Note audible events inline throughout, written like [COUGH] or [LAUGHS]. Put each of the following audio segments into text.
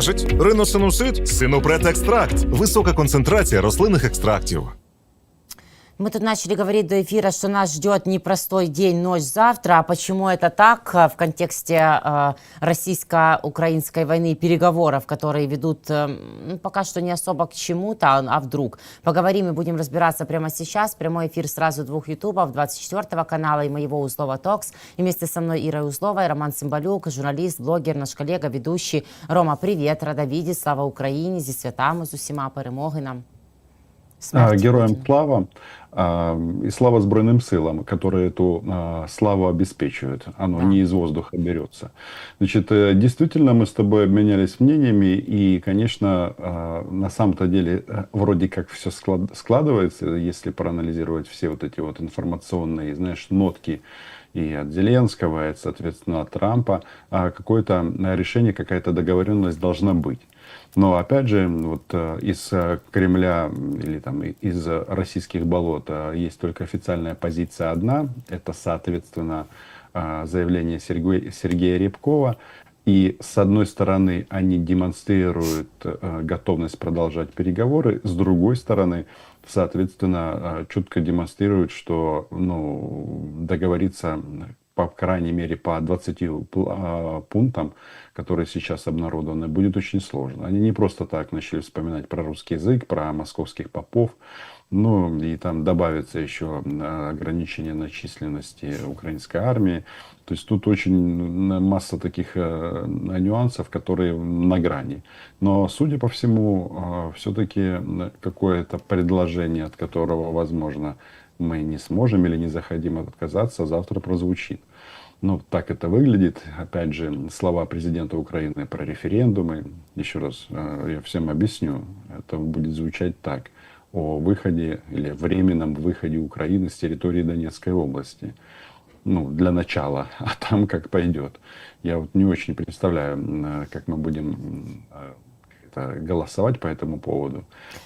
Кажуть, риносинусит – синопред екстракт. Висока концентрація рослинних екстрактів. Мы тут начали говорить до эфира, что нас ждет непростой день, ночь завтра. А почему это так э, в контексте э, российско-украинской войны и переговоров, которые ведут э, ну, пока что не особо к чему-то, а, а вдруг? Поговорим и будем разбираться прямо сейчас. Прямой эфир сразу двух ютубов, 24 канала и моего Узлова Токс. И вместе со мной Ира Узлова и Роман Цымбалюк, журналист, блогер, наш коллега, ведущий. Рома, привет, рада видеть, слава Україні, зі святами, з усіма перемоги нам. А, Смерті Героям Путіну. слава а, и слава Сбройным силам, которые эту а, славу обеспечивают. Оно Да. не из воздуха берется. Значит, э, действительно мы с тобой обменялись мнениями, и, конечно, а, на самом-то деле э, вроде как все складывается, если проанализировать все вот эти вот информационные, знаешь, нотки и от Зеленского, и, соответственно, от Трампа, а, какое-то э, решение, какая-то договоренность должна быть. Но опять же, вот э, из э, Кремля или там из российских болот есть только официальная позиция одна. Это, соответственно, заявление Сергея, Сергея Рябкова. И с одной стороны, они демонстрируют готовность продолжать переговоры, с другой стороны, соответственно, э, четко демонстрируют, что ну, договориться по крайней мере по 20 пл- а, пунктам, которые сейчас обнародованы, будет очень сложно. Они не просто так начали вспоминать про русский язык, про московских попов, ну и там добавится еще ограничение на численности украинской армии. То есть тут очень масса таких э, нюансов, которые на грани. Но, судя по всему, все-таки какое-то предложение, от которого, возможно, мы не сможем или не захотим отказаться, завтра прозвучит. Ну, так это выглядит. Опять же, слова президента Украины про референдумы. Еще раз, э, я всем объясню. Это будет звучать так. О выходе или временном выходе Украины с территории Донецкой области. Ну, для начала. [LAUGHS] А там как пойдет. Я вот не очень представляю, м, как мы будем м, как это, голосовать по этому поводу.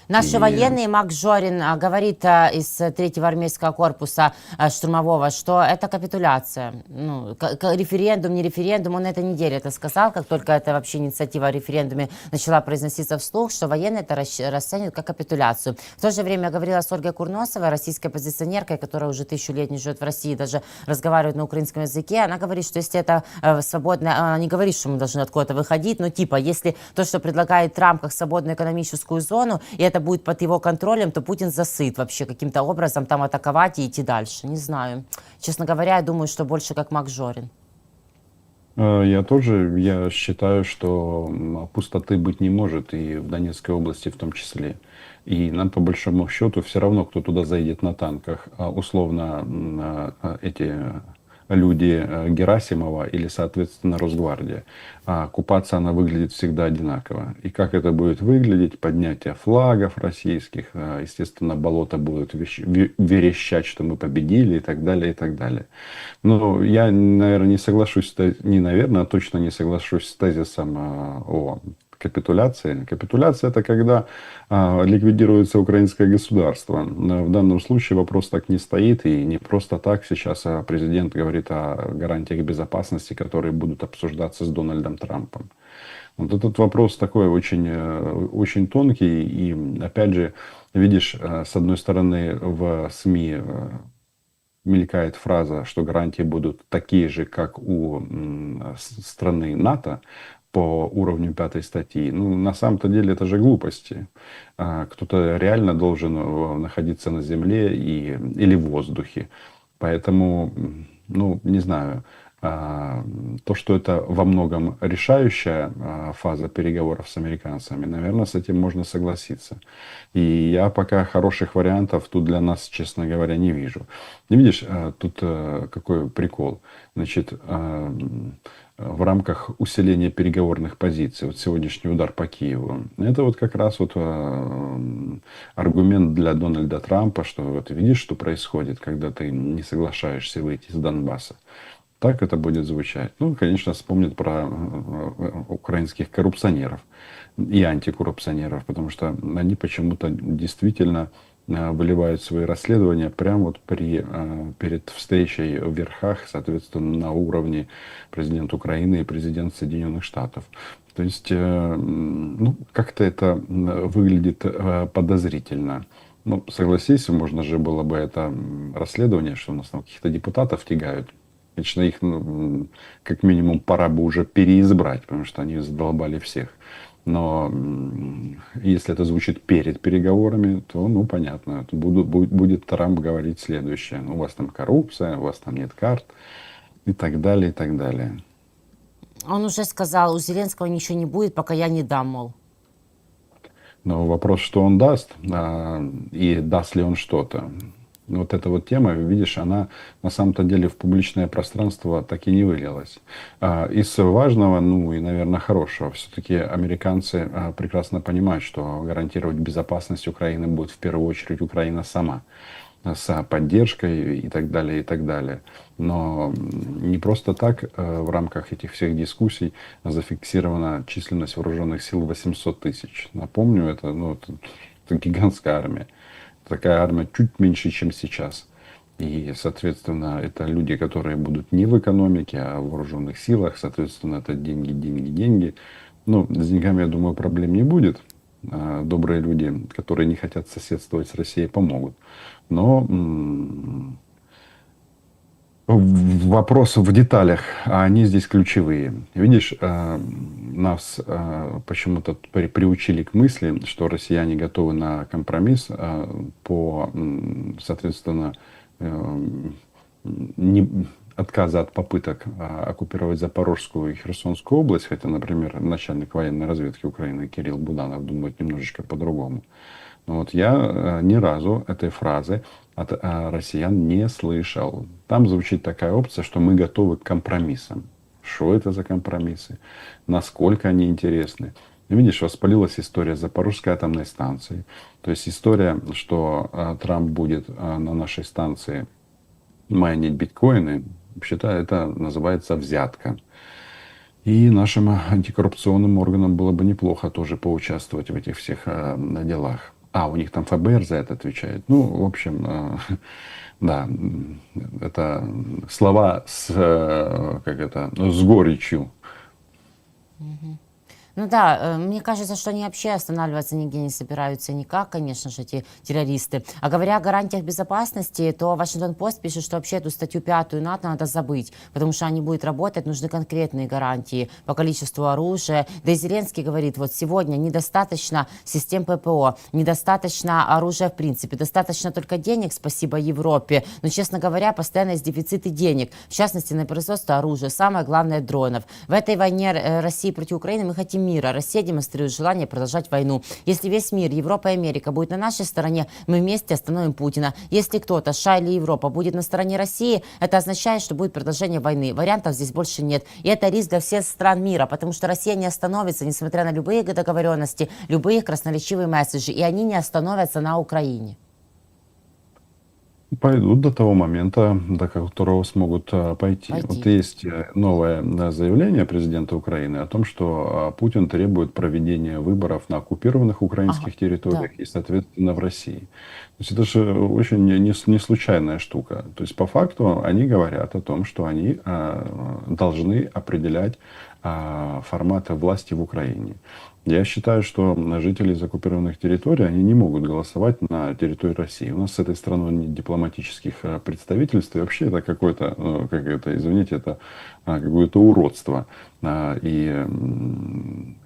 Наши И- военные, Макс Жорин а, говорит а, из третьего армейского корпуса а, штурмового, что это капитуляция. Ну, референдум, не референдум, он на этой неделе это сказал, как только эта вообще инициатива о референдуме начала произноситься вслух, что военные это расценивают как капитуляцию. В то же время я говорила с Ольгой Курносовой, российской оппозиционеркой, которая уже тысячу лет не живет в России, даже разговаривает на украинском языке. Она говорит, что если это э, свободно, она не говорит, что мы должны откуда-то выходить, но типа, если то, что предлагает Трамп как свободную экономическую зону, и это будет под его контролем, то Путин засыт вообще каким-то образом там атаковать и идти дальше. Не знаю. Честно говоря, я думаю, что больше как Мак Жорин. Э, Я тоже, я считаю, что пустоты быть не может, и в Донецкой области в том числе. И нам по большому счету все равно, кто туда заедет на танках, а, условно а, а, эти люди э, Герасимова или, соответственно, Росгвардия. А Оккупация, она выглядит всегда одинаково. И как это будет выглядеть? Поднятие флагов российских, э, естественно, болото будут верещать, что мы победили и так далее, и так далее. Ну, я, наверное, не соглашусь, не наверное, а точно не соглашусь с тезисом а, о капитуляции. Капитуляция это когда а, ликвидируется украинское государство. Но В данном случае вопрос так не стоит, и не просто так сейчас а, президент говорит о гарантиях безопасности, которые будут обсуждаться с Дональдом Трампом. Вот этот вопрос такой очень, э, очень тонкий, и опять же, видишь, э, с одной стороны в СМИ э, мелькает фраза, что гарантии будут такие же, как у страны НАТО по уровню пятой статьи. Ну, на самом-то деле это же глупости. А, Кто-то реально должен э, находиться на земле и, или в воздухе. Поэтому, ну, не знаю, а, то, что это во многом решающая а, фаза переговоров с американцами, наверное, с этим можно согласиться. И я пока хороших вариантов тут для нас, честно говоря, не вижу. Не видишь, а, тут а, какой прикол. Значит, в рамках усиления переговорных позиций, вот сегодняшний удар по Киеву, это вот как раз вот м, аргумент для Дональда Трампа, что вот видишь, что происходит, когда ты не соглашаешься выйти из Донбасса. Так это будет звучать. Ну, конечно, вспомнят про э, э, украинских коррупционеров и антикоррупционеров, потому что они почему-то действительно э, выливают свои расследования прямо вот при, э, перед встречей в верхах, соответственно, на уровне президент Украины и президент Соединенных Штатов. То есть, э, ну, как-то это выглядит э, подозрительно. Ну, согласись, можно же было бы это расследование, что у нас там каких-то депутатов тягают. Лично их, ну, как минимум, пора бы уже переизбрать, потому что они задолбали всех. Но если это звучит перед переговорами, то, ну, понятно, буду- бу- будет Трамп говорить следующее. Ну, у вас там коррупция, у вас там нет карт и так далее, и так далее. Он уже сказал, у Зеленского ничего не будет, пока я не дам, мол. Но вопрос, что он даст, а, и даст ли он что-то. Вот эта вот тема, видишь, она на самом-то деле в публичное пространство так и не вылилась. А, Из важного, ну и, наверное, хорошего, все-таки американцы а, прекрасно понимают, что гарантировать безопасность Украины будет в первую очередь Украина сама с поддержкой и так далее, и так далее. Но не просто так в рамках этих всех дискуссий зафиксирована численность вооруженных сил 800 тысяч. Напомню, это, ну, это, это гигантская армия. Такая армия чуть меньше, чем сейчас. И, соответственно, это люди, которые будут не в экономике, а в вооруженных силах. Соответственно, это деньги, деньги, деньги. Ну, с деньгами, я думаю, проблем не будет. А, Добрые люди, которые не хотят соседствовать с Россией, помогут. Но вопрос в деталях, а они здесь ключевые. Видишь, э, нас э, почему-то при- приучили к мысли, что россияне готовы на компромисс э, по, соответственно, не, отказа от попыток оккупировать Запорожскую и Херсонскую область, хотя, например, начальник военной разведки Украины Кирилл Буданов думает немножечко по-другому. Но вот я э, ни разу этой фразы от э, россиян не слышал. Там звучит такая опция, что мы готовы к компромиссам. Что это за компромиссы? Насколько они интересны? Ну, Видишь, воспалилась история Запорожской атомной станции. То есть история, что э, Трамп будет на нашей станции майнить биткоины, вообще-то это называется взятка. И нашим антикоррупционным органам было бы неплохо тоже поучаствовать в этих всех делах. А, у них там ФБР за это отвечает. Ну, в общем, э, [LAUGHS] да, это слова с, э, как это, с горечью. Ну да, э, мне кажется, что они вообще останавливаться нигде не собираются никак, конечно же, эти террористы. А говоря о гарантиях безопасности, то Вашингтон-Пост пишет, что вообще эту статью пятую НАТО надо забыть, потому что они будут работать, нужны конкретные гарантии по количеству оружия. Да и Зеленский говорит, вот сегодня недостаточно систем ППО, недостаточно оружия в принципе, достаточно только денег, спасибо Европе. Но, честно говоря, постоянно есть дефициты денег, в частности, на производство оружия, самое главное дронов. В этой войне э, России против Украины мы хотим мира. Россия демонстрирует желание продолжать войну. Если весь мир, Европа и Америка будет на нашей стороне, мы вместе остановим Путина. Если кто-то, США или Европа, будет на стороне России, это означает, что будет продолжение войны. Вариантов здесь больше нет. И это риск для всех стран мира, потому что Россия не остановится, несмотря на любые договоренности, любые красноречивые месседжи, и они не остановятся на Украине. Пойдут до того момента, до которого смогут э, пойти. Пойти. Вот есть э, новое э, заявление президента Украины о том, что Путин требует проведения выборов на оккупированных украинских Ага, территориях и, соответственно, в России. То есть это же очень не, не- случайная штука. То есть по факту они говорят о том, что они должны определять форматы власти в Украине. Я считаю, что жители из оккупированных территорий, они не могут голосовать на территории России. У нас с этой страной нет дипломатических э, представительств, и вообще это какое-то, ну, как это, извините, это а, какое-то уродство. А, И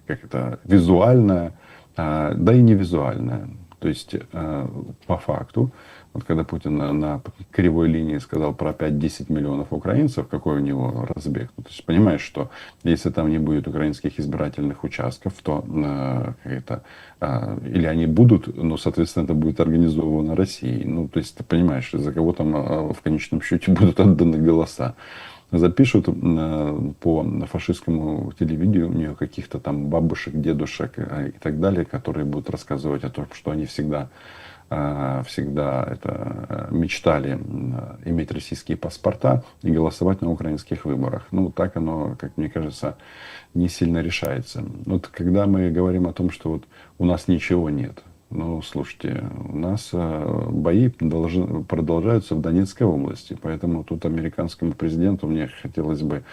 как это, визуальное, а, да и не визуальное. То есть, э, по факту, вот когда Путин на, на кривой линии сказал про 5-10 миллионов украинцев, какой у него разбег. Ну, то есть, понимаешь, что если там не будет украинских избирательных участков, то э, это, э, или они будут, но, соответственно, это будет организовано Россией. Ну, то есть, ты понимаешь, за кого там э, в конечном счете [LAUGHS] будут отданы голоса запишут э, по фашистскому телевидению каких-то там бабушек, дедушек э, и так далее, которые будут рассказывать о том, что они всегда всегда это э, мечтали э, иметь российские паспорта и голосовать на украинских выборах. Ну, так оно, как мне кажется, не сильно решается. Вот когда мы говорим о том, что вот у нас ничего нет, ну, слушайте, у нас э, бои продолжаются в Донецкой области, поэтому тут американскому президенту мне хотелось бы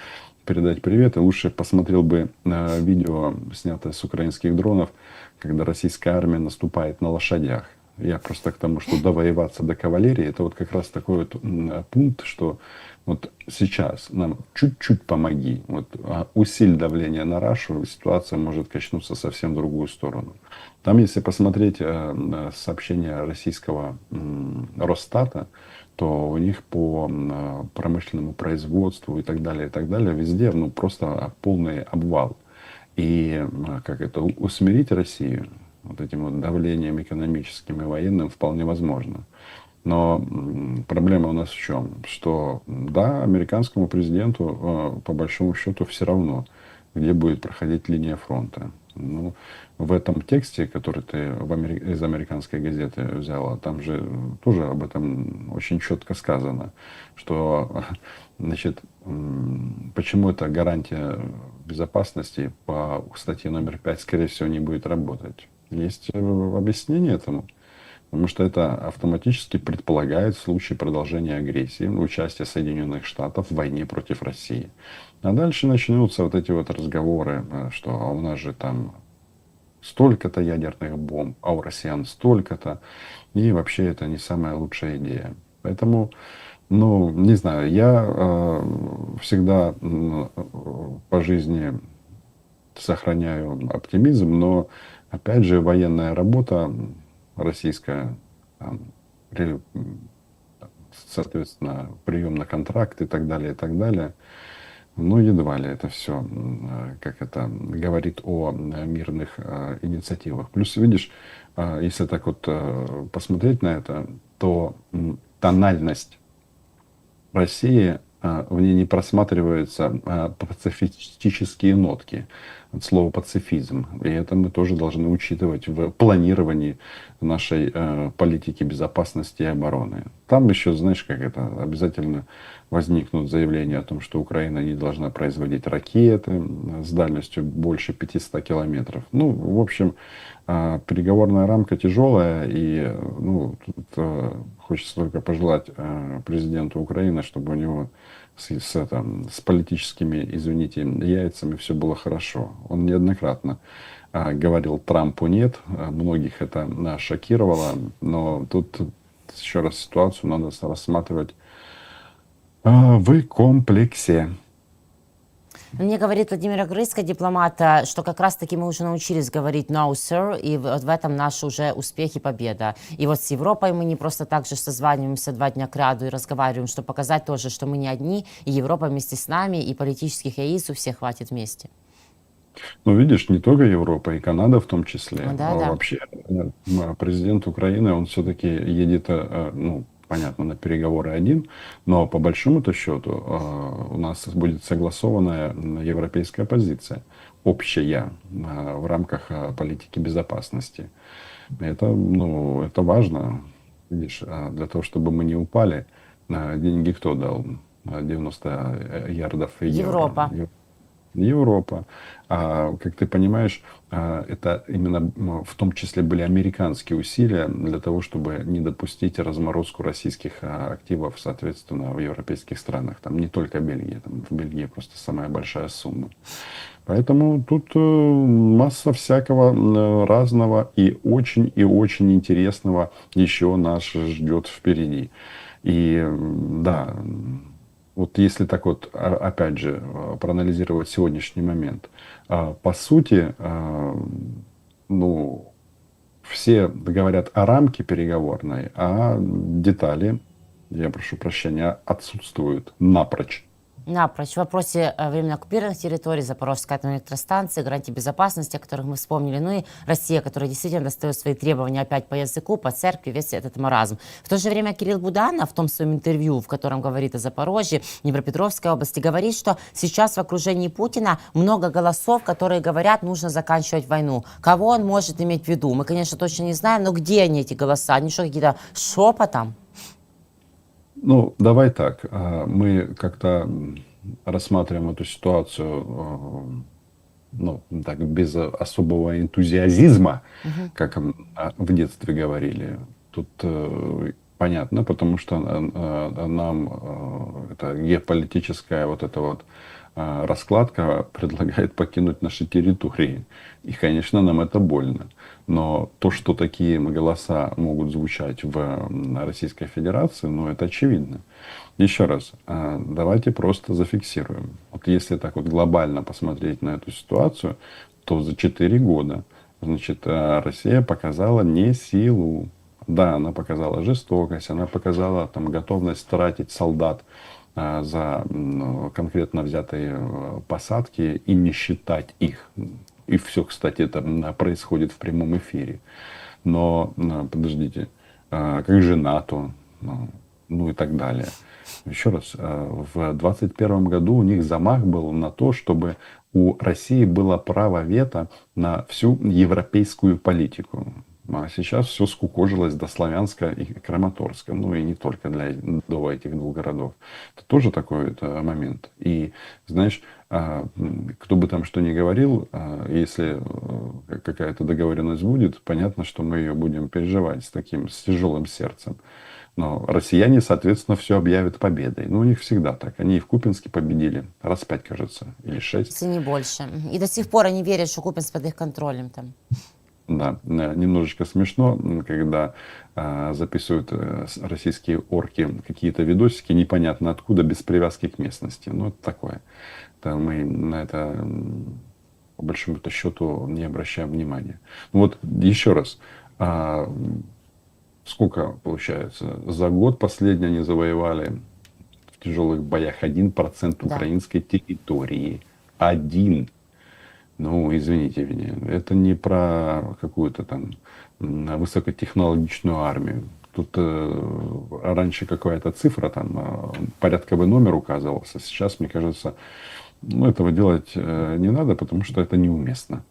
передать привет, и лучше посмотрел бы э, видео, снятое с украинских дронов, когда российская армия наступает на лошадях. Я просто к тому, что довоеваться до кавалерии, это вот как раз такой вот пункт, что вот сейчас нам чуть-чуть помоги, вот а, усиль давление на Рашу, ситуация может качнуться совсем в другую сторону. Там, если посмотреть э, сообщение российского Росстата, то у них по э, промышленному производству и так далее, и так далее, везде ну, просто полный обвал. И как это, усмирить Россию вот этим вот давлением экономическим и военным вполне возможно. Но проблема у нас в чем? Что да, американскому президенту э, по большому счету все равно, где будет проходить линия фронта. Ну, в этом тексте, который ты в Амери- из американской газеты взяла, там же тоже об этом очень четко сказано, что значит, почему эта гарантия безопасности по статье номер 5, скорее всего, не будет работать. Есть э, объяснение этому. Потому что это автоматически предполагает в случае продолжения агрессии, участие Соединенных Штатов в войне против России. А дальше начнутся вот эти вот разговоры, э, что а у нас же там столько-то ядерных бомб, а у россиян столько-то. И вообще это не самая лучшая идея. Поэтому, ну, не знаю, я э, всегда э, по жизни сохраняю оптимизм, но опять же военная работа российская, соответственно, прием на контракт и так далее, и так далее, ну, едва ли это все, как это, говорит о э, мирных э, инициативах. Плюс, видишь, э, если так вот э, посмотреть на это, то тональность России, в ней не просматриваются пацифистические нотки от слова пацифизм. И это мы тоже должны учитывать в планировании нашей э, политики безопасности и обороны. Там еще, знаешь, как это, обязательно возникнут заявления о том, что Украина не должна производить ракеты с дальностью больше 500 километров. Ну, в общем, а, переговорная рамка тяжелая, и э, ну, тут э, хочется только пожелать э, президенту Украины, чтобы у него с, с, это, с политическими, извините, яйцами все было хорошо. Он неоднократно а, говорил Трампу нет, а, многих это а, шокировало, но тут еще раз ситуацию надо рассматривать а, в комплексе. Мне говорит Владимир Огрызко, дипломат, а, что как раз-таки мы уже научились говорить no, sir, и вот в этом наши уже успехи, победа. И вот с Европой мы не просто так же созваниваемся два дня к ряду и разговариваем, что показать тоже, что мы не одни, и Европа вместе с нами, и политических яиц у всех хватит вместе. Ну, видишь, не только Европа, и Канада в том числе. Ну да, А да. Вообще, э, президент Украины, он все-таки едет, э, ну, понятно, на переговоры один, но по большому-то счету э, у нас будет согласованная европейская позиция, общая э, в рамках э, политики безопасности. Это, ну, это важно, видишь, а для того, чтобы мы не упали, э, деньги кто дал? Э, 90 ярдов евро. Европа. Ев- Европа. А, как ты понимаешь, а, это именно в том числе были американские усилия для того, чтобы не допустить разморозку российских а, активов, соответственно, в европейских странах. Там не только Бельгия, там в Бельгии просто самая большая сумма. Поэтому тут э, масса всякого разного и очень и очень интересного еще нас ждет впереди. И да, вот если так вот, а- опять же, э, проанализировать сегодняшний момент, а, по сути, а, ну, все говорят о рамке переговорной, а детали, я прошу прощения, отсутствуют напрочь. Напрочь. В вопросе э, временно оккупированных территорий, Запорожской атомной электростанции, гарантии безопасности, о которых мы вспомнили, ну и Россия, которая действительно достает свои требования опять по языку, по церкви, весь этот маразм. В то же время Кирилл Буданов в том своем интервью, в котором говорит о Запорожье, Днепропетровской области, говорит, что сейчас в окружении Путина много голосов, которые говорят, нужно заканчивать войну. Кого он может иметь в виду? Мы, конечно, точно не знаем, но где они, эти голоса? Они что, какие-то шепотом? Ну, давай так. а, Мы как-то рассматриваем эту ситуацию э, ну, так, без особого энтузиазма, как м, а, в детстве говорили. Тут э, понятно, потому что э, э, нам э, это геополитическая вот эта вот раскладка [LAUGHS] предлагает покинуть наши территории. И, конечно, нам это больно. Но то, что такие голоса могут звучать в Российской Федерации, ну, это очевидно. Еще раз, давайте просто зафиксируем. Вот если так вот глобально посмотреть на эту ситуацию, то за 4 года значит, Россия показала не силу. Да, она показала жестокость, она показала там, готовность тратить солдат а, за конкретно взятые э, посадки и не считать их. И все, кстати, это происходит в прямом эфире. Но, подождите, а, как же НАТО, ну, ну и так далее. Еще раз, а, в 2021 году у них замах был на то, чтобы у России было право вето на всю европейскую политику. А сейчас все скукожилось до Славянска и Краматорска. Ну и не только для, до этих двух городов. Это тоже такой это момент. И знаешь, а, кто бы там что ни говорил, а, если э, какая-то договоренность будет, понятно, что мы ее будем переживать с таким, с тяжелым сердцем. Но россияне, соответственно, все объявят победой. Ну, у них всегда так. Они и в Купинске победили. Раз пять, кажется, или шесть. Если не больше. И до сих пор они верят, что Купинск под их контролем там. Да, э, немножечко смешно, когда а, записывают э, с- российские орки какие-то видосики, непонятно откуда, без привязки к местности. Ну, это такое. Это мы на это, по большому-то счету, не обращаем внимания. Ну, вот еще раз. м, сколько получается? За год последний они завоевали в тяжелых боях 1% Да. украинской территории. Один. Ну, извините меня, это не про какую-то там высокотехнологичную армию. Тут э, раньше какая-то цифра, там э, порядковый номер указывался. Сейчас, мне кажется, ну, этого делать э, не надо, потому что это неуместно.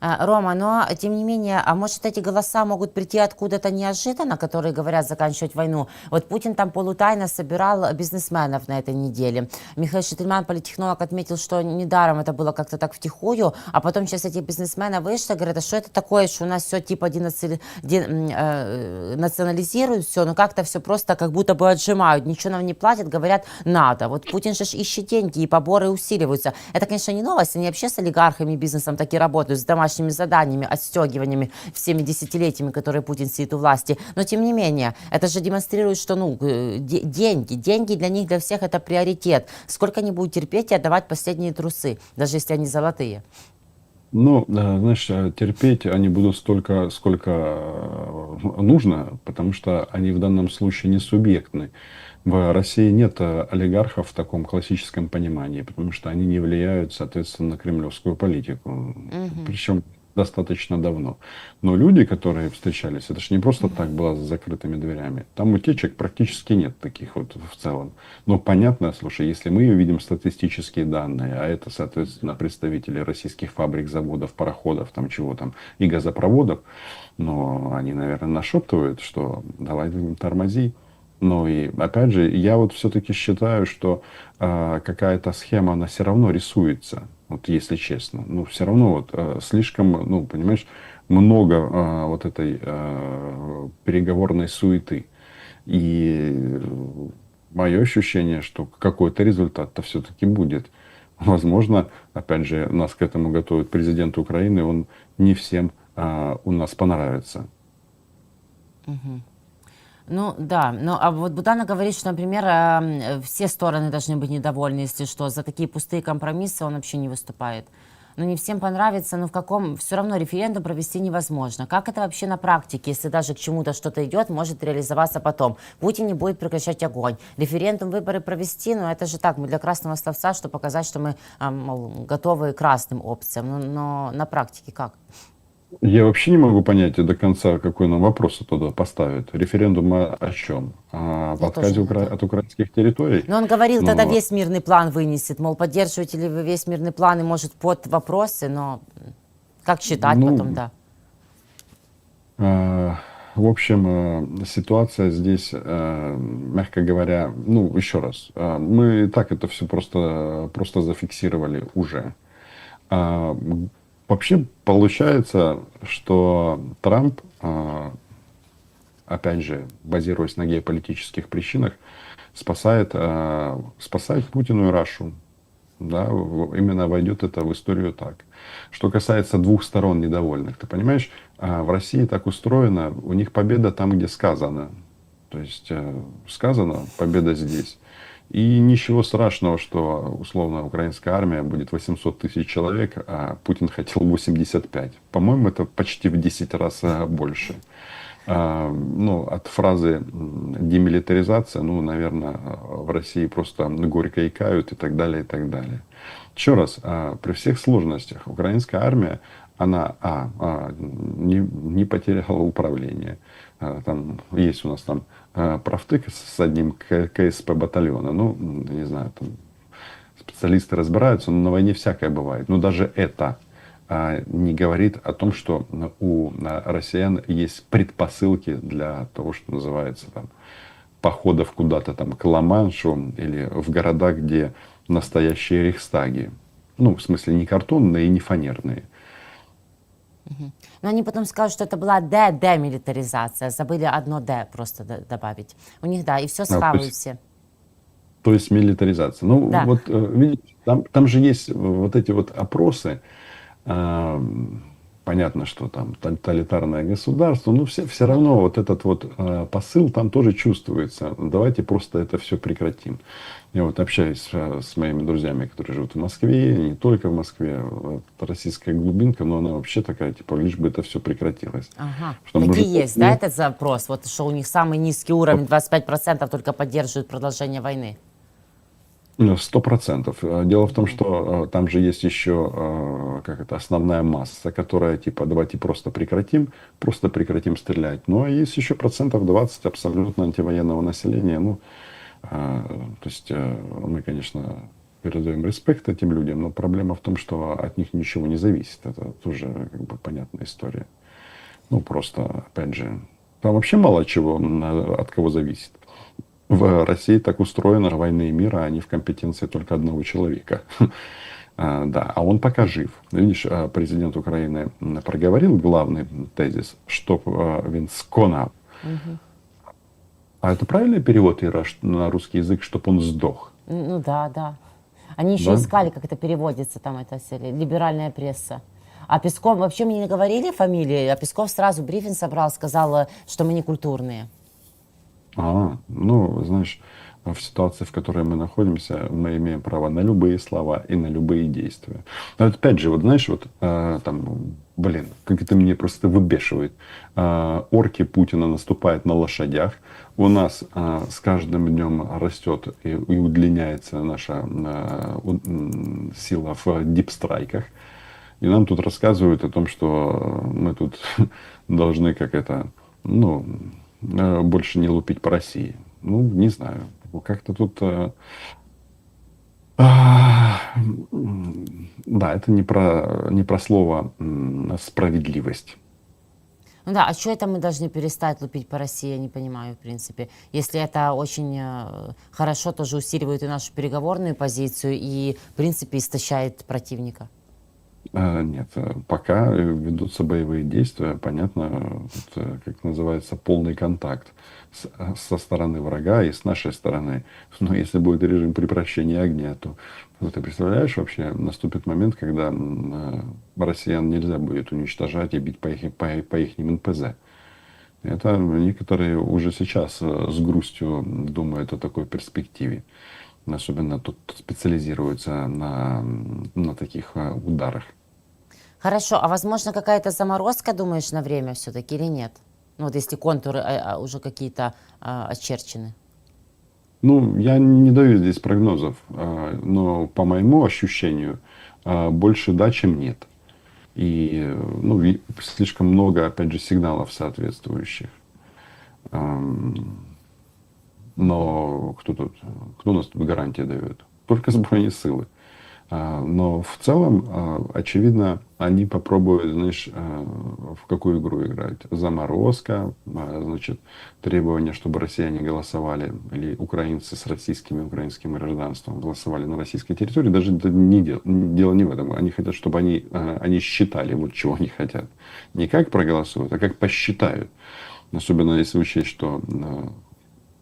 А, Рома, но тем не менее, а может эти голоса могут прийти откуда-то неожиданно, которые говорят заканчивать войну? Вот Путин там полутайно собирал бизнесменов на этой неделе. Михаил Шетельман, политтехнолог, отметил, что недаром это было как-то так втихую, а потом сейчас эти бизнесмены вышли, говорят, а что это такое, что у нас все типа э, национализируют все, но как-то все просто как будто бы отжимают, ничего нам не платят, говорят, надо. Вот Путин же ищет деньги, и поборы усиливаются. Это, конечно, не новость, они вообще с олигархами и бизнесом таки работают, с домашними заданиями, отстегиваниями всеми десятилетиями, которые Путин сидит у власти. Но, тем не менее, это же демонстрирует, что, ну, э, де- деньги, деньги для них, для всех это приоритет. Сколько они будут терпеть и отдавать последние трусы, даже если они золотые. Ну, знаешь, э, терпеть они будут столько, сколько э, нужно, потому что они в данном случае не субъектны. В России нет э, олигархов в таком классическом понимании, потому что они не влияют, соответственно, на кремлевскую политику. Причем достаточно давно. Но люди, которые встречались, это же не просто так было за закрытыми дверями. Там утечек практически нет таких вот в целом. Но понятно, слушай, если мы видим статистические данные, а это, соответственно, представители российских фабрик, заводов, пароходов, там чего там, и газопроводов, но они, наверное, нашептывают, что давай тормози. Ну и опять же, я вот все-таки считаю, что а, какая-то схема, она все равно рисуется, вот если честно. Ну, все равно вот а, слишком, ну, понимаешь, много а, вот этой а, переговорной суеты. И мое ощущение, что какой-то результат-то все-таки будет. Возможно, опять же, нас к этому готовит президент Украины, он не всем а, у нас понравится. Ну да, ну а вот Будана говорит, что, например, э, все стороны должны быть недовольны, если что, за такие пустые компромиссы он вообще не выступает. Ну не всем понравится, но в каком все равно референдум провести невозможно. Как это вообще на практике, если даже к чему-то что-то идет, может реализоваться потом? Путин не будет прекращать огонь. Референдум, выборы провести, ну это же так, мы для красного словца, чтобы показать, что мы а, мол, готовы к красным опциям. Но, но на практике как? Я вообще не могу понять до конца, какой нам вопрос туда поставят. Референдум о, о чем? О Я отказе укра- от украинских территорий? Но он говорил, Ну, тогда весь мирный план вынесет. Мол, поддерживаете ли вы весь мирный план и может под вопросы, но как считать Ну, потом, да. А, В общем, э, ситуация здесь, э, мягко говоря, ну, еще раз, э, мы и так это все просто, просто зафиксировали уже. А, Вообще получается, что Трамп, э, опять же, базируясь на геополитических причинах, спасает, э, спасает Путину и Рашу. Да, именно войдет это в историю так. Что касается двух сторон недовольных, ты понимаешь, а, в России так устроено, у них победа там, где сказано. То есть э, сказано, победа здесь. И ничего страшного, что условно украинская армия будет 800 тысяч человек, а Путин хотел 85. По-моему, это почти в 10 раз э, больше. А, Ну, от фразы демилитаризация, ну, наверное, в России просто горько икают и так далее, и так далее. Еще раз, а, при всех сложностях украинская армия, она, а, а, не, не потеряла управление. А, Там есть у нас там а, правтык с одним КСП батальона. Ну, не знаю, там специалисты разбираются, но на войне всякое бывает. Но даже это а, не говорит о том, что у а, россиян есть предпосылки для того, что называется там походов куда-то там к Ла-Маншу или в города, где настоящие рейхстаги. Ну, в смысле, не картонные и не фанерные. Но они потом скажут, что это была Д, демилитаризация. Забыли одно Д просто добавить. У них, да, и все то схавают есть- все. То есть милитаризация. Ну, Да. вот э, видите, там, там же есть вот эти вот опросы. а, Понятно, что там тоталитарное государство, но все, все равно вот этот вот э, посыл там тоже чувствуется. Давайте просто это все прекратим. Я вот общаюсь э, с моими друзьями, которые живут в Москве, не только в Москве, вот российская глубинка, но она вообще такая, типа, лишь бы это все прекратилось. Ага. Что Такие может- есть, да, этот запрос? Вот что у них самый низкий уровень, 25% только поддерживают продолжение войны. Ну, Сто процентов. Э, Дело в том, что э, там же есть еще как это, основная масса, которая типа давайте просто прекратим, просто прекратим стрелять. Ну, а есть еще процентов 20 абсолютно антивоенного населения. Ну, то есть э, мы, конечно, передаем респект этим людям, но проблема в том, что от них ничего не зависит. Это тоже как бы понятная история. Ну, просто, опять же, там вообще мало чего от кого зависит. В России так устроено, войны и мира, они в компетенции только одного человека. [LAUGHS] А, Да, а он пока жив. Видишь, а, президент Украины проговорил главный тезис, чтоб а, він сконав. А это правильный перевод Ира, ш- на русский язык, чтоб он сдох? Ну да, да. Они еще Да? искали, как это переводится, там это либеральная пресса. А Песков, вообще мне не говорили фамилии, а Песков сразу брифинг собрал, сказал, что мы не культурные. А, ну, знаешь, в ситуации, в которой мы находимся, мы имеем право на любые слова и на любые действия. Но вот опять же, вот знаешь, вот э, там, блин, как это меня просто выбешивает. Э, орки Путина наступают на лошадях. У нас э, с каждым днем растет и, удлиняется наша э, м, сила в дипстрайках. И нам тут рассказывают о том, что мы тут [LAUGHS] должны как это, ну, э, больше не лупить по России. Ну, не знаю. Как-то тут... Да, это не про, не про слово справедливость. Ну да, а что это мы должны перестать лупить по России, я не понимаю, в принципе. Если это очень э, хорошо, тоже усиливает и нашу переговорную позицию, и, в принципе, истощает противника. А, Нет, э, пока э, ведутся боевые действия, понятно, вот, э, как называется, полный контакт с- со стороны врага и с нашей стороны. Но если будет режим прекращения огня, то ну, ты представляешь, вообще наступит момент, когда россиян нельзя будет уничтожать и бить по их, по, по их НПЗ. Это некоторые уже сейчас с грустью думают о такой перспективе. Особенно тут специализируются на, на таких э, ударах. Хорошо, а возможно какая-то заморозка, думаешь, на время все-таки или нет? Ну вот если контуры э, э, уже какие-то э, очерчены. Ну, я не даю здесь прогнозов, а, но по моему ощущению а, больше да, чем нет. И э, ну, слишком много, опять же, сигналов соответствующих. Но кто тут, кто у нас тут гарантии дает? Только Збройні сили. А, Но в целом, а, очевидно, они попробуют, знаешь, а, в какую игру играть. Заморозка, значит, требование, чтобы россияне голосовали, или украинцы с российским и украинским гражданством голосовали на российской территории. Даже это не дело, дело не в этом. Они хотят, чтобы они, они считали, вот чего они хотят. Не как проголосуют, а как посчитают. Особенно если учесть, что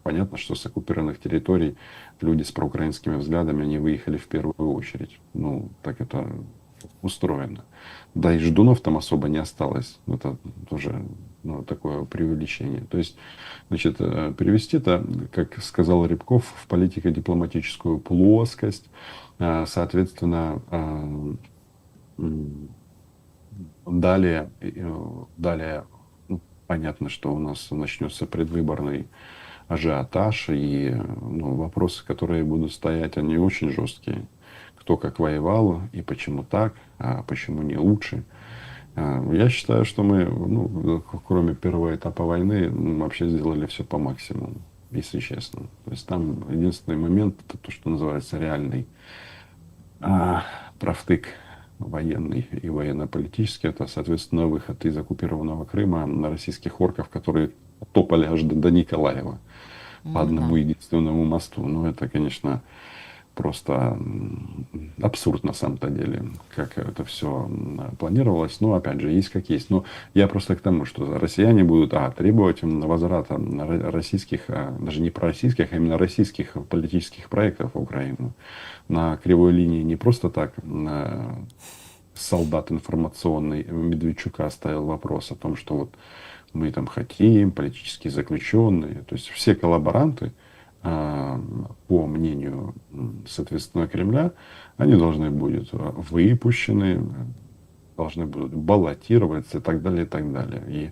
понятно, что с оккупированных территорий люди с проукраинскими взглядами, они выехали в первую очередь. Ну, так это устроено. Да и ждунов там особо не осталось. Это тоже ну, такое преувеличение. То есть, значит, э, перевести это, как сказал Рябков, в политико-дипломатическую плоскость. Э, Соответственно, э, далее, далее ну, понятно, что у нас начнется предвыборный ажиотаж и ну, вопросы, которые будут стоять, они очень жесткие. Кто как воевал и почему так, а почему не лучше. А, Я считаю, что мы, ну, кроме первого этапа войны, м, вообще сделали все по максимуму, если честно. То есть там единственный момент, это то, что называется реальный а, правтык военный и военно-политический, это, соответственно, выход из оккупированного Крыма на российских орков, которые топали аж до, до Николаева по одному единственному мосту. Ну, это, конечно, просто абсурд на самом-то деле, как это все планировалось. Но, опять же, есть как есть. Но я просто к тому, что россияне будут а, требовать возврата ро- российских, а, даже не пророссийских, а именно российских политических проектов в Украину. На кривой линии не просто так э, солдат информационный Медведчука ставил вопрос о том, что вот мы там хотим, политические заключенные, то есть все коллаборанты, а, по мнению, соответственно, Кремля, они должны будут выпущены, должны будут баллотироваться и так далее, и так далее. И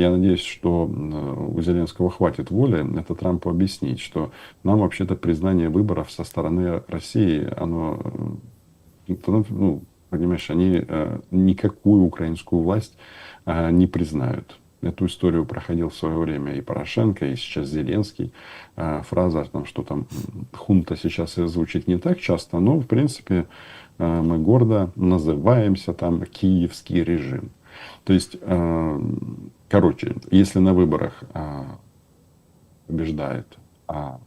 я надеюсь, что у Зеленского хватит воли это Трампу объяснить, что нам вообще-то признание выборов со стороны России, оно, это, ну, понимаешь, они э, никакую украинскую власть э, не признают. Эту историю проходил в свое время и Порошенко, и сейчас Зеленский. Э, Фраза о том, что там хунта сейчас звучит не так часто, но, в принципе, э, мы гордо называемся там киевский режим. То есть, э, короче, если на выборах побеждает, а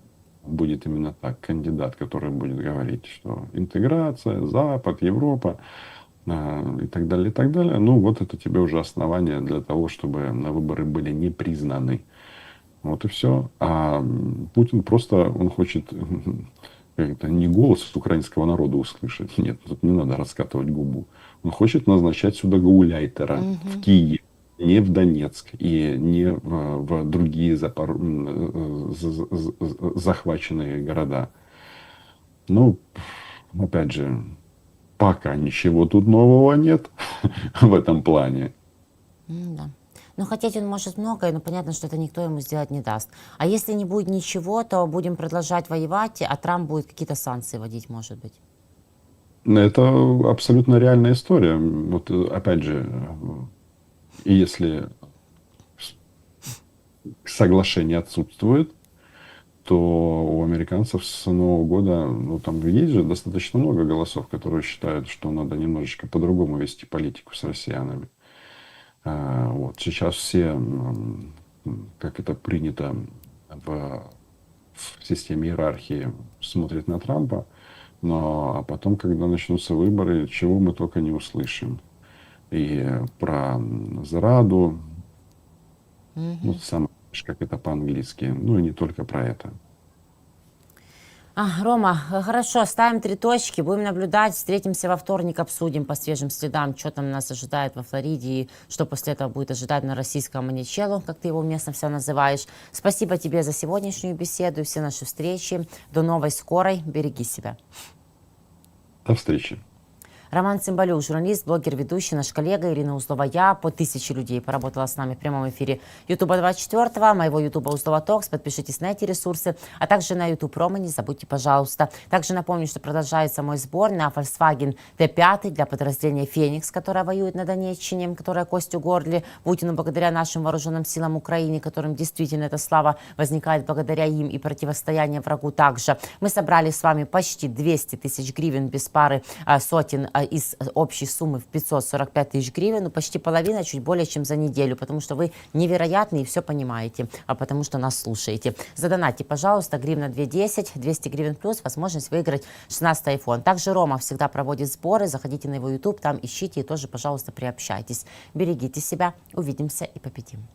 будет именно так кандидат, который будет говорить, что интеграция, Запад, Европа а, и так далее, и так далее, ну вот это тебе уже основание для того, чтобы на выборы были не признаны. Вот и все. А Путин просто, он хочет [LAUGHS] как это, не голос украинского народа услышать. Нет, тут не надо раскатывать губу. Он хочет назначать сюда гауляйтера в Киев, не в Донецк и не в, в другие запор- э, захваченные города. Ну, опять же, пока ничего тут нового нет [LAUGHS] в этом плане. М-да. Ну, хотеть он может многое, но понятно, что это никто ему сделать не даст. А если не будет ничего, то будем продолжать воевать, а Трамп будет какие-то санкции вводить, может быть. Это абсолютно реальная история. Вот опять же, если соглашение отсутствует, то у американцев с Нового года, ну там есть же достаточно много голосов, которые считают, что надо немножечко по-другому вести политику с россиянами. А, Вот сейчас все, как это принято в, в системе иерархии, смотрят на Трампа, но а потом, когда начнутся выборы, чего мы только не услышим. И про м, зраду, ну, сам, как это по-английски, ну и не только про это. А, Рома, э, хорошо, ставим три точки, будем наблюдать, встретимся во вторник, обсудим по свежим следам, что там нас ожидает во Флориде и что после этого будет ожидать на российском маничелу, как ты его местно все называешь. Спасибо тебе за сегодняшнюю беседу и все наши встречи. До новой скорой, береги себя. До встречи. Роман Цымбалюк, журналист, блогер, ведущий, наш коллега Ирина Узлова. Я по тысяче людей поработала с нами в прямом эфире Ютуба 24, моего Ютуба Узлова Токс. Подпишитесь на эти ресурсы, а также на Ютуб Рома, не забудьте, пожалуйста. Также напомню, что продолжается мой сбор на Volkswagen Т5 для подразделения «Феникс», которое воюет на Донеччине, которая костью горли Путину благодаря нашим вооруженным силам Украины, которым действительно эта слава возникает благодаря им и противостояние врагу также. Мы собрали с вами почти 200 тысяч гривен без пары а, сотен а, из общей суммы в 545 тысяч гривен, ну, почти половина, чуть более чем за неделю, потому что вы невероятны и все понимаете, а потому что нас слушаете. Задонатьте, пожалуйста, гривна 210, 200 гривен плюс, возможность выиграть 16 iPhone. Также Рома всегда проводит сборы, заходите на его YouTube, там ищите и тоже, пожалуйста, приобщайтесь. Берегите себя, увидимся и победим.